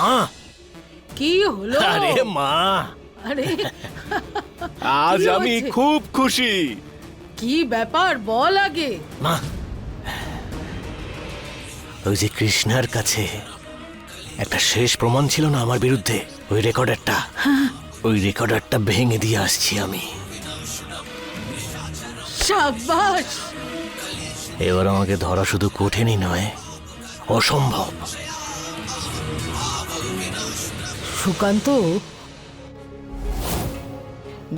মা। কি হলো? আরে মা। আরে। আজ আমি খুব খুশি। কি ব্যাপার? বল আগে। মা। ওই যে কৃষ্ণার কাছে একটা শেষ প্রমাণ ছিল না আমার বিরুদ্ধে? ওই রেকর্ডারটা। ওই রেকর্ডারটা ভেঙে দিয়ে আসছি আমি। সাবাস এবার আমাকে ধরা শুধু কঠিনই নয় অসম্ভব। সুকান্ত?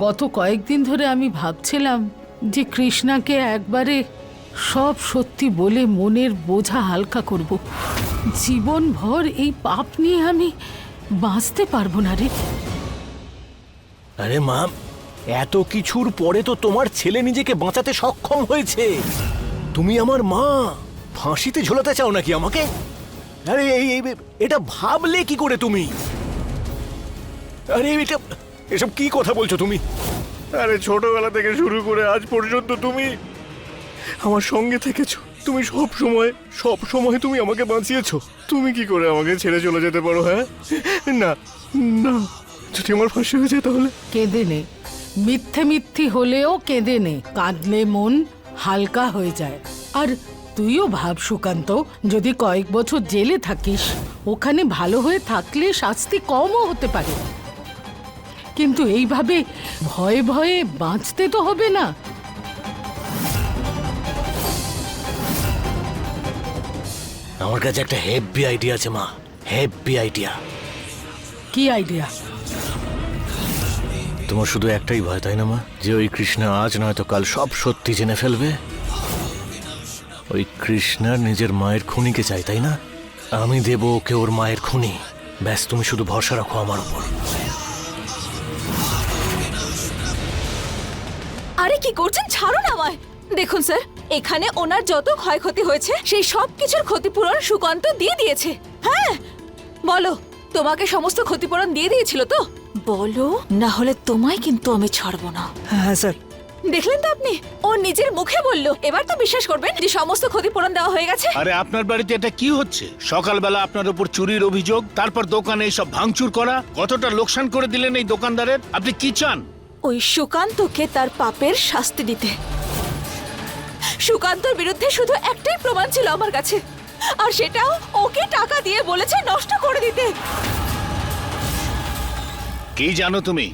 গত কয়েকদিন ধরে আমি ভাবছিলাম যে কৃষ্ণাকে একবারে সব সত্যি বলে মনের বোঝা হালকা করব। জীবনভর এই পাপ নিয়ে আমি বাঁচতে পারব না রে। আরে মা, এত কিছুর পরে তো তোমার ছেলে নিজেকে বাঁচাতে সক্ষম হয়েছে। তুমি আমার মা, ফাঁসিতে ঝোলাতে চাও নাকি আমাকে? আরে এই এটা ভাবলে কি করে তুমি? আরে এটা এসব কি কথা বলছো তুমি? আরে ছোটবেলা থেকে শুরু করে আজ পর্যন্ত তুমি আমার সঙ্গে থেকেছো। তুমি সব সময় সব সময় তুমি আমাকে বাঁচিয়েছো। তুমি কি করে আমাকে ছেড়ে চলে যেতে পারো হ্যাঁ? না না। যদি আমার ফাঁসি হয়ে যায় তাহলে? কেঁদে নে। মিথ্যে মিথ্যি হলেও কেঁদে নে। কাঁদলে মন হালকা হয়ে যায়। আর তুইও ভাব সুকান্ত যদি কয়েক বছর জেলে থাকিস ওখানে ভালো হয়ে থাকলে শাস্তি কমও হতে পারে। কিন্তু এইভাবে ভয়ে ভয়ে বাঁচতে তো হবে না। আমার কাছে একটা হেভি আইডিয়া আছে মা। হেভি আইডিয়া কি আইডিয়া তোমার শুধু একটাই ভয় তাই না মা? যে ওই কৃষ্ণা আজ নয়তো কাল সব সত্যি জেনে ফেলবে। ওই কৃষ্ণার নিজের মায়ের খুনিকে চাই তাই না? আমি দেব ওকে ওর মায়ের খুনি। ব্যাস তুমি শুধু ভরসা রাখো আমার উপর। আরে কি করছেন? ছাড়ুন আমায়। দেখুন স্যার এখানে ওনার যত ক্ষয়ক্ষতি হয়েছে সেই সব কিছুর ক্ষতিপূরণ সুকান্ত দিয়ে দিয়েছে। হ্যাঁ বলো তোমাকে সমস্ত ক্ষতিপূরণ দিয়ে দিয়েছিল তো? বলো না হলে তোমায় কিন্তু আমি ছাড়বো না। হ্যাঁ স্যার। দেখলেন তো আপনি? ও নিজের মুখে বলল। এবার তো বিশ্বাস করবেন যে সমস্ত ক্ষতিপূরণ দেওয়া হয়ে গেছে। আরে আপনার বাড়িতে এটা কি হচ্ছে? সকালবেলা আপনার উপর চুরির অভিযোগ তারপর দোকানে সব ভাঙচুর করা কতটা লোকসান করে দিলেন এই দোকানদারের? আপনি কি চান? ওই সুকান্তকে তার পাপের শাস্তি দিতে। সুকান্তর বিরুদ্ধে শুধু একটাই প্রমাণ ছিল আমার কাছে আর সেটাও ওকে টাকা দিয়ে বলেছে নষ্ট করে দিতে। কি জানো তুমি?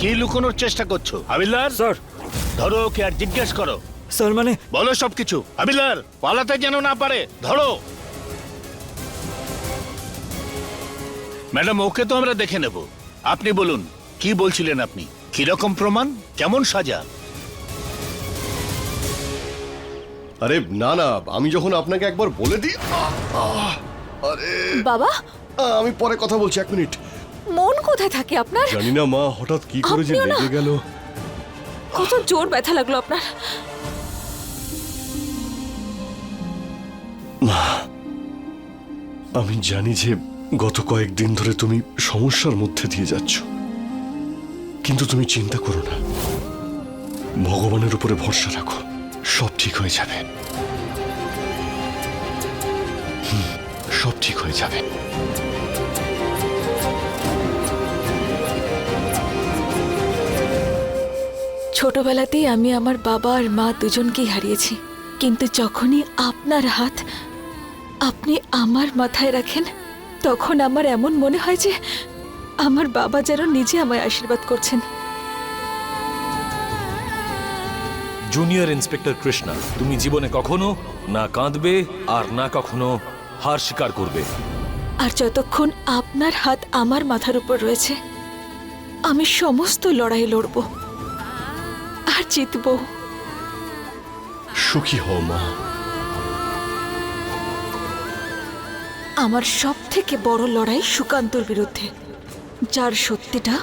কি লুকোনোর চেষ্টা করছ? হাবিলদার? স্যার। ধরো ওকে আর জিজ্ঞেস করো। স্যার মানে? বলো সবকিছু। হাবিলদার পালাতে যেন না পারে ধরো। ম্যাডাম ওকে তো আমরা দেখে নেব। আপনি বলুন কি বলছিলেন আপনি? কীরকম প্রমাণ? কেমন সাজা? আরে না না আমি যখন আপনাকে একবার বলে দিই আহ, আহ, আরে। বাবা? আহ, আমি পরে কথা বলছি এক মিনিট। মন কোথায় থাকে আপনার? জানি না মা হঠাৎ কি করে যে আপনিও না? লেগে গেল। কত জোর ব্যথা লাগল আপনার। মা আমি জানি যে গত কয়েকদিন ধরে তুমি সমস্যার মধ্যে দিয়ে যাচ্ছ। কিন্তু তুমি চিন্তা করো না। ভগবানের উপরে ভরসা রাখো। সব ঠিক হয়ে যাবে। সব ঠিক হয়ে যাবে। ছোটবেলাতেই আমি আমার বাবা আর মা দুজনকেই হারিয়েছি। কিন্তু যখনই আপনার হাত আপনি আমার মাথায় রাখেন, তখন আমার এমন মনে হয় যে আমার বাবা যেন নিজে আমায় আশীর্বাদ করছেন। জুনিয়র ইন্সপেক্টর কৃষ্ণা তুমি জীবনে কখনো না কাঁদবে আর না কখনো হার স্বীকার করবে। আর যতক্ষণ আপনার হাত আমার মাথার উপর রয়েছে আমি সমস্ত লড়াই লড়ব আর জিতবো। সুখী হও মা। আমার সব থেকে বড় লড়াই সুকান্তর বিরুদ্ধে। যার সত্যিটা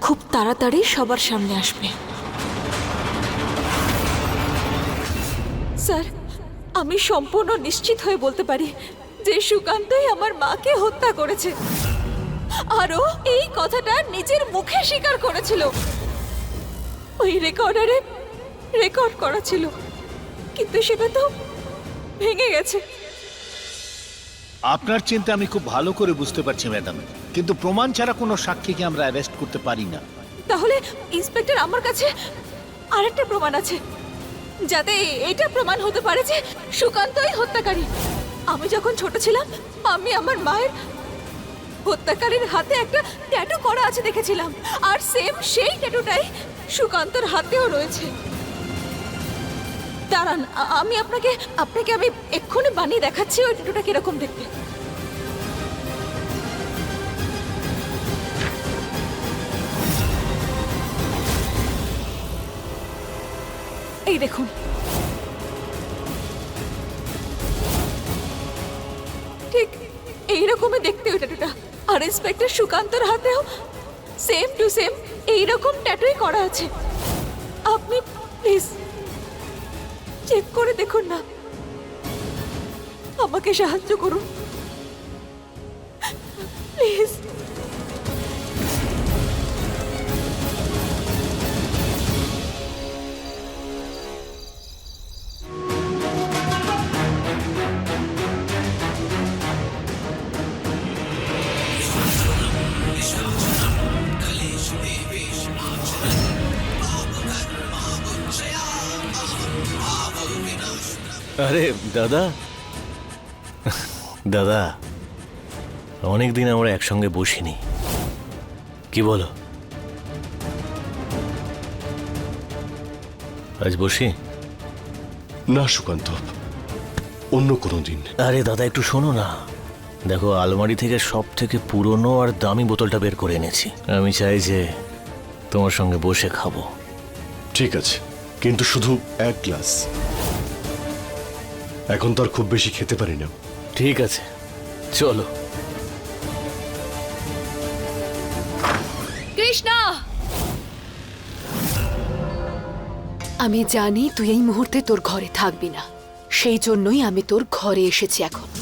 খুব তাড়াতাড়ি সবার সামনে আসবে। স্যার, আমি সম্পূর্ণ নিশ্চিত হয়ে বলতে পারি যে সুকান্তই আমার মাকে হত্যা করেছে। আরও এই কথাটা নিজের মুখে স্বীকার করেছিল। ওই রেকর্ডারে রেকর্ড করা ছিল। কিন্তু সেটা তো ভেঙে গেছে। আপনার চিন্তা আমি খুব ভালো করে বুঝতে পারছি, ম্যাডাম। কিন্তু প্রমাণ ছাড়া কোনো সাক্ষীকে আমরা অ্যারেস্ট করতে পারি না। তাহলে ইন্সপেক্টর আমার কাছে আরেকটা প্রমাণ আছে। যাতে এটা প্রমাণ হতে পারে যে সুকান্তই হত্যাকারী। আমি যখন ছোট ছিলাম, আমি আমার মায়ের হত্যাকারীর হাতে একটা ট্যাটু করা আছে দেখেছিলাম। আর সেম সেই ট্যাটুটাই সুকান্তর হাতেও রয়েছে। দাঁড়ান আমি আপনাকে আপনাকে আমি এক্ষুনি বানিয়ে দেখাচ্ছি ওই ট্যাটুটা কীরকম দেখতে। এই দেখুন। ঠিক এইরকমই দেখতে ওই ট্যাটুটা আর ইন্সপেক্টর সুকান্তর হাতেও সেম টু সেম এইরকম ট্যাটুই করা আছে। আপনি প্লিজ চেক করে দেখুন না। আমাকে সাহায্য করুন। প্লিজ আরে দাদা। দাদা অনেক দিন আমরা একসঙ্গে বসিনি। কি বলো? আজ বসি? না সুকান্ত। অন্য কোনো দিন। আরে দাদা একটু শোনো না। দেখো আলমারি থেকে সব থেকে পুরনো আর দামি বোতলটা বের করে এনেছি। আমি চাই যে তোমার সঙ্গে বসে খাব। ঠিক আছে কিন্তু শুধু এক গ্লাস। এখন তো আর খুব বেশি খেতে পারি না। ঠিক আছে চলো। কৃষ্ণা! আমি জানি তুই এই মুহূর্তে তোর ঘরে থাকবি না। সেই জন্যই আমি তোর ঘরে এসেছি এখন।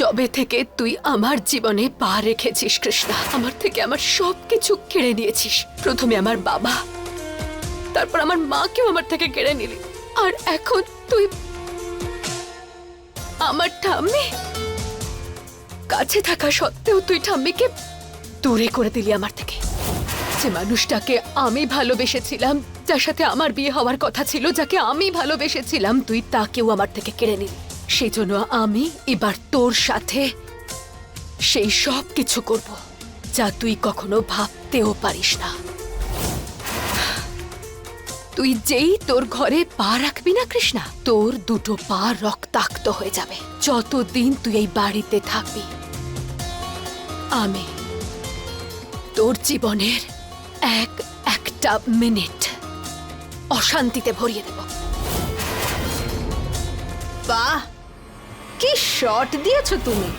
যবে থেকে তুই আমার জীবনে পা রেখেছিস, কৃষ্ণা। আমার থেকে আমার সব কিছু কেড়ে নিয়েছিস। প্রথমে আমার বাবা, তারপর আমার মাকেও আমার থেকে কেড়ে নিলি। আর এখন তুই আমার ঠাম্মি? কাছে থাকা সত্ত্বেও তুই ঠাম্মিকে দূরে করে দিলি আমার থেকে। যে মানুষটাকে আমি ভালোবেসেছিলাম, যার সাথে আমার বিয়ে হওয়ার কথা ছিল, যাকে আমি ভালোবেসেছিলাম, তুই তাকেও আমার থেকে কেড়ে নিলি। সেই জন্য আমি এবার তোর সাথে সেই সব কিছু করব, যা তুই কখনো ভাবতেও পারিস না। তুই যেই তোর ঘরে পা রাখবি না, কৃষ্ণা, তোর দুটো পা রক্তাক্ত হয়ে যাবে। যতদিন তুই এই বাড়িতে থাকবি, আমি তোর জীবনের এক একটা মিনিট অশান্তিতে ভরিয়ে দেব। বাহ! কি শট দিয়েছ তুমি?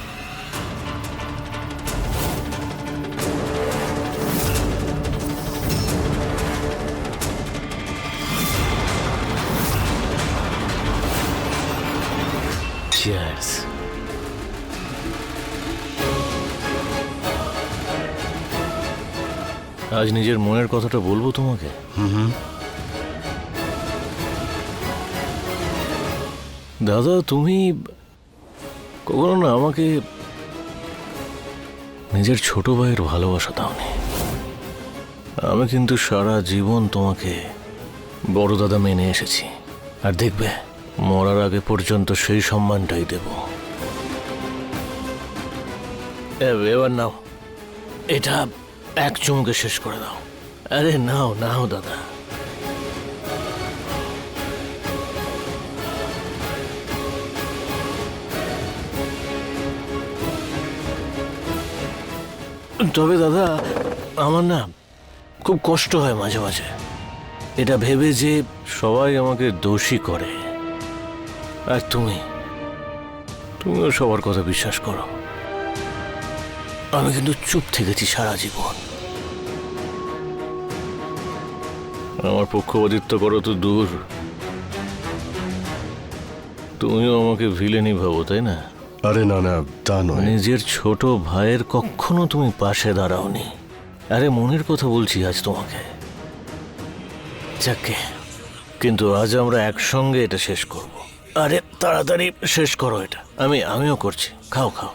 আজ নিজের মনের কথাটা বলব তোমাকে? দাদা তুমি কখনো না, আমাকে নিজের ছোট ভাইয়ের ভালোবাসা দাওনি আমি কিন্তু সারা জীবন তোমাকে বড় দাদা মেনে এসেছি। আর দেখবে, মরার আগে পর্যন্ত সেই সম্মানটাই দেব। এবার নাও। এটা এক চুমুকে শেষ করে দাও। আরে নাও নাও দাদা। তবে দাদা, আমার না খুব কষ্ট হয় মাঝে মাঝে। এটা ভেবে যে সবাই আমাকে দোষী করে। আর তুমি? তুমিও সবার কথা বিশ্বাস করো। আমি কিন্তু চুপ থেকেছি সারা জীবন। আমার পক্ষপাতিত্ব করো তো দূর। তুমিও আমাকে ভিলেনি ভাবো, তাই না? আরে না না তা নয়। নিজের ছোট ভাইয়ের কখনো তুমি পাশে দাঁড়াওনি। আরে মনের কথা বলছি আজ তোমাকে। যাকে। কিন্তু আজ আমরা একসঙ্গে এটা শেষ করব। আরে তাড়াতাড়ি শেষ করো এটা। আমি আমিও করছি। খাও খাও।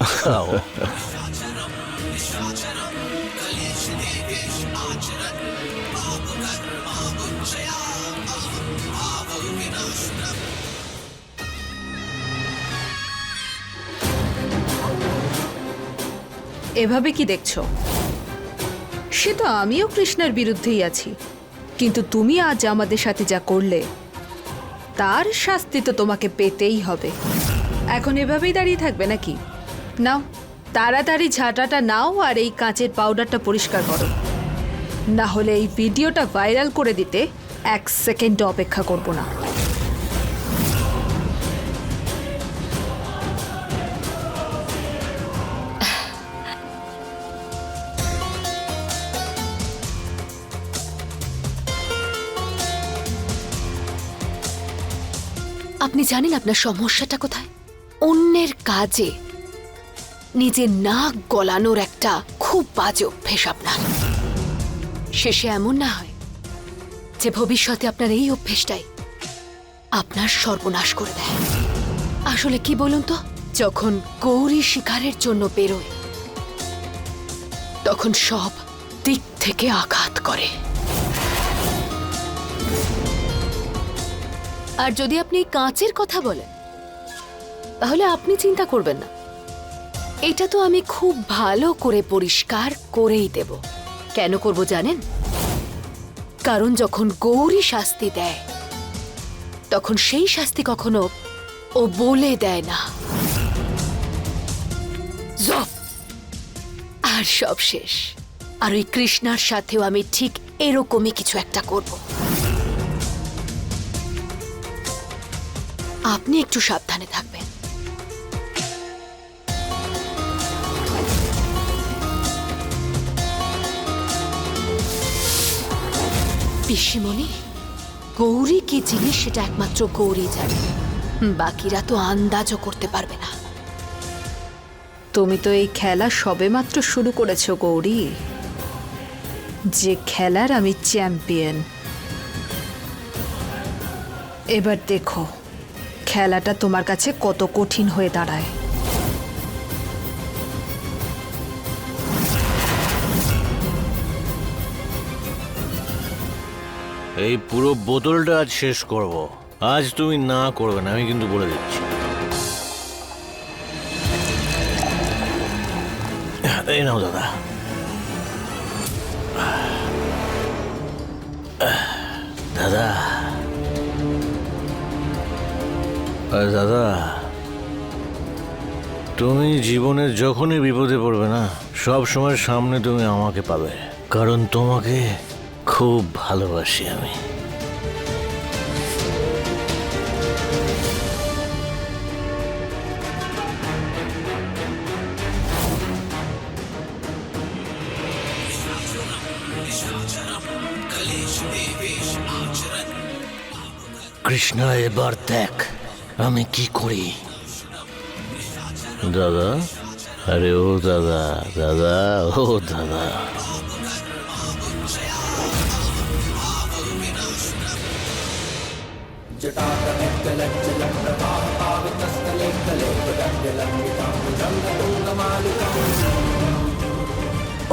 খাও। এভাবে কি দেখছ? সে তো আমিও কৃষ্ণের বিরুদ্ধেই আছি। কিন্তু তুমি আজ আমাদের সাথে যা করলে, তার শাস্তি তো তোমাকে পেতেই হবে। এখন এভাবেই দাঁড়িয়ে থাকবে নাকি? নাও, তাড়াতাড়ি ঝাঁটাটা নাও আর এই কাঁচের পাউডারটা পরিষ্কার করো। না হলে এই ভিডিওটা ভাইরাল করে দিতে এক সেকেন্ড অপেক্ষা করব না। আপনি জানেন আপনার সমস্যাটা কোথায়? অন্যের কাজে নিজের নাক গলানোর একটা খুব বাজে অভ্যেস আপনার। শেষে এমন না হয় যে ভবিষ্যতে আপনার এই অভ্যেসটাই আপনার সর্বনাশ করে দেয়। আসলে কি বলুন তো? যখন গৌরী শিকারের জন্য বেরোয়, তখন সব দিক থেকে আঘাত করে। আর যদি আপনি কাঁচের কথা বলেন, তাহলে আপনি চিন্তা করবেন না। এটা তো আমি খুব ভালো করে পরিষ্কার করেই দেব। কেন করব জানেন? কারণ যখন গৌরী শাস্তি দেয়, তখন সেই শাস্তি কখনো ও বলে দেয় না। আর সব শেষ। আর ওই কৃষ্ণার সাথেও আমি ঠিক এরকমই কিছু একটা করব। আপনি একটু সাবধানে থাকবেন। পিসিমণি, গৌরী কি জিনিস সেটা একমাত্র গৌরী জানে। বাকিরা তো আন্দাজও করতে পারবে না। তুমি তো এই খেলা সবেমাত্র শুরু করেছ, গৌরী। যে খেলার আমি চ্যাম্পিয়ন। এবার দেখো। খেলাটা তোমার কাছে কত কঠিন হয়ে দাঁড়ায়। এই পুরো বোতলটা আজ শেষ করব। আজ তুমি না করবে না, আমি কিন্তু বলে দিচ্ছি। এই নাও দাদা। দাদা দাদা, তুমি জীবনে যখনই বিপদে পড়বে না, সব সময় সামনে তুমি আমাকে পাবে। কারণ তোমাকে খুব ভালোবাসি আমি। কৃষ্ণ, এবার দেখ। আমি কি করি? দাদা? আরে ও দাদা দাদা ও দাদা।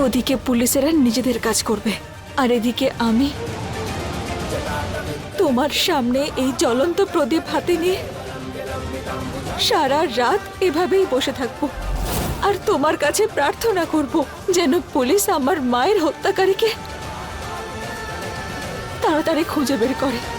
ওদিকে পুলিশেরা নিজেদের কাজ করবে আর এদিকে আমি। তোমার সামনে এই জ্বলন্ত প্রদীপ হাতে নিয়ে সারা রাত এভাবেই বসে থাকব। আর তোমার কাছে প্রার্থনা করব যেন পুলিশ আমার মায়ের হত্যাকারীকে তাড়াতাড়ি খুঁজে বের করে।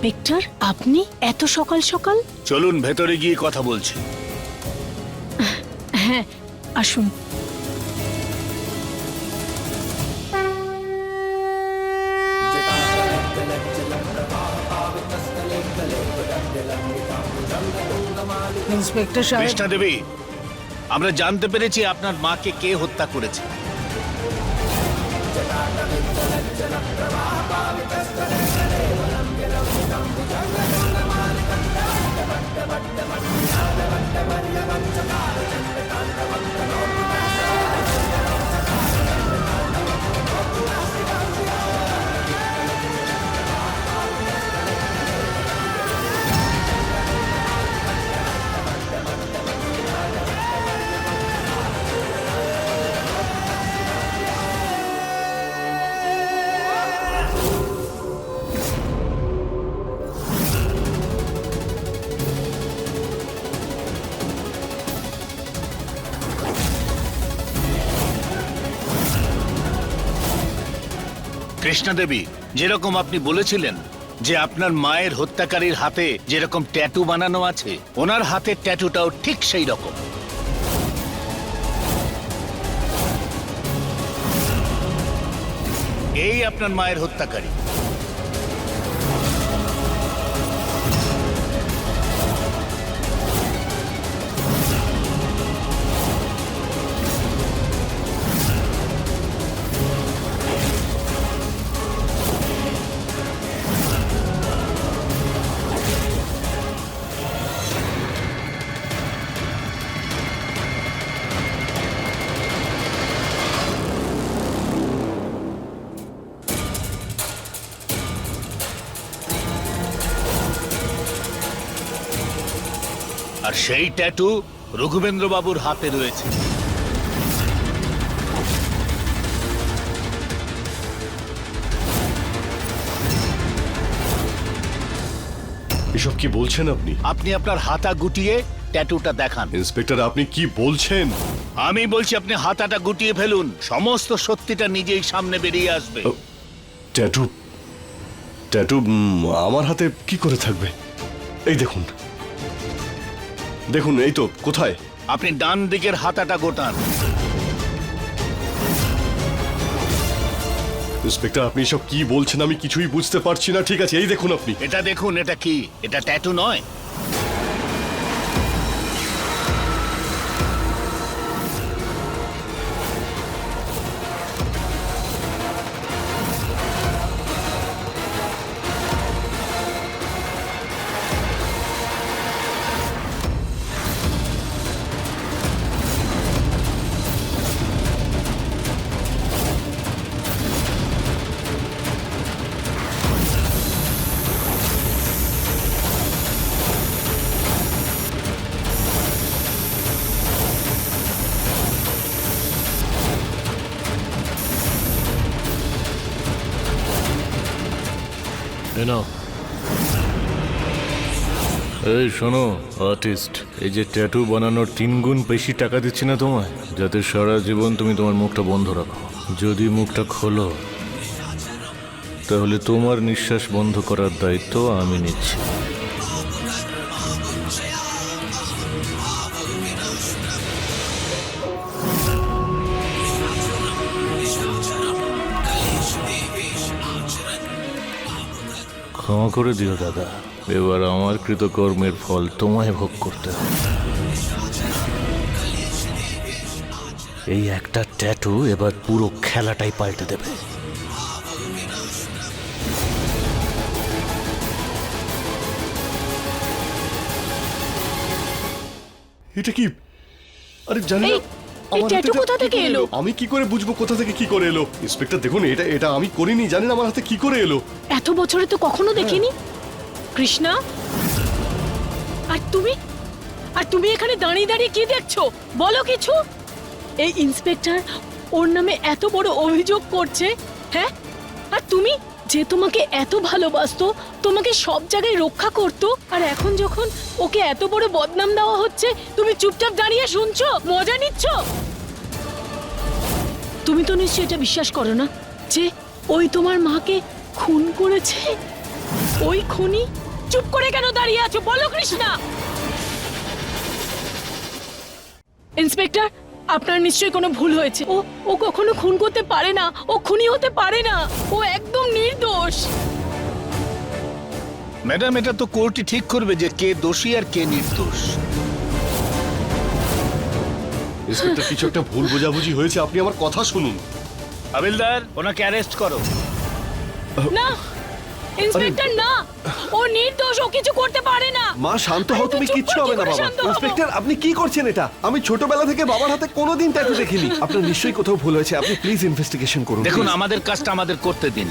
ইন্সপেক্টর আপনি এত সকাল সকাল? চলুন ভেতরে গিয়ে কথা বলছি। হ্যাঁ আসুন। ইন্সপেক্টর সাহেব। দেবী আমরা জানতে পেরেছি আপনার মাকে কে হত্যা করেছে। మన్యవంచ কৃষ্ণা দেবী, যেরকম আপনি বলেছিলেন যে আপনার মায়ের হত্যাকারীর হাতে যেরকম ট্যাটু বানানো আছে, ওনার হাতের ট্যাটুটাও ঠিক সেই রকম। এই আপনার মায়ের হত্যাকারী। সেই ট্যাটু রঘুবেন্দ্র বাবুর হাতে রয়েছে। এসব কি বলছেন আপনি? আপনি আপনার হাতা গুটিয়ে ট্যাটুটা দেখান। ইন্সপেক্টর আপনি কি বলছেন? আমি বলছি আপনি হাতাটা গুটিয়ে ফেলুন সমস্ত সত্যিটা নিজেই সামনে বেরিয়ে আসবে। ট্যাটু ট্যাটু আমার হাতে কি করে থাকবে? এই দেখুন। দেখুন এই তো কোথায়? আপনি ডান দিকের হাতাটা গোটান। ইন্সপেক্টর আপনি সব কি বলছেন? আমি কিছুই বুঝতে পারছি না। ঠিক আছে এই দেখুন আপনি। এটা দেখুন এটা কি? এটা ট্যাটু নয়। এই শোনো, আর্টিস্ট, এই যে ট্যাটু বানানোর তিন গুণ বেশি টাকা দিচ্ছি না তোমায়, যাতে সারা জীবন তুমি তোমার মুখটা বন্ধ রাখো। যদি মুখটা খোলো, তাহলে তোমার নিঃশ্বাস বন্ধ করার দায়িত্ব আমি নিচ্ছি। ক্ষমা করে দিও, দাদা। এবার আমার কৃতকর্মের ফল তোমায় ভোগ করতে হবে। এই একটা ট্যাটু এবার পুরো খেলাটাই পাল্টে দেবে। এটা কি? আরে জানি না আমার হাতে ট্যাটু কোথা থেকে এলো? আমি কি করে বুঝব কোথা থেকে কি করে এলো? ইন্সপেক্টর দেখুন এটা এটা আমি করিনি জানেন আমার হাতে কি করে এলো। এত বছরে তো কখনো দেখিনি। কৃষ্ণা? আর তুমি? আর তুমি এখানে দাঁড়িয়ে দাঁড়িয়ে কি দেখছ? বলো কিছু। এই ইন্সপেক্টর ওর নামে এত বড় অভিযোগ করছে হ্যাঁ? আর তুমি, যে তোমাকে এত ভালোবাসতো, তোমাকে সব জায়গায় রক্ষা করতো, আর এখন যখন ওকে এত বড় বদনাম দেওয়া হচ্ছে, তুমি চুপচাপ দাঁড়িয়ে শুনছো, মজা নিচ্ছ? তুমি তো নিশ্চয়ই এটা বিশ্বাস করো না যে ওই তোমার মাকে খুন করেছে? ওই খুনি? চুপ করে কেন দাঁড়িয়ে আছো? বলো কৃষ্ণা! ইন্সপেক্টর আপনার নিশ্চয়ই কোনো ভুল হয়েছে। ও ও কখনো খুন করতে পারে না। ও খুনি হতে পারে না। ও একদম নির্দোষ। ম্যাডাম এটা তো কোর্টই ঠিক করবে যে কে দোষী আর কে নির্দোষ। ইন্সপেক্টর কিছু একটা ভুল বোঝাবুঝি হয়েছে। আপনি আমার কথা শুনুন। হাবিলদার ওনাকে অ্যারেস্ট করো। না! ইন্সপেক্টর না। ও নির্দোষ ও কিছু করতে পারে না। মা শান্ত হও তুমি কিচ্ছু হবে না বাবা। ইন্সপেক্টর আপনি কি করছেন এটা? আমি ছোটবেলা থেকে বাবার হাতে কোনোদিন ট্যাটু দেখিনি। আপনার নিশ্চয়ই কোথাও ভুল হয়েছে। আপনি প্লিজ ইনভেস্টিগেশন করুন দেখুন আমাদের কাজটা আমাদের করতে দিন।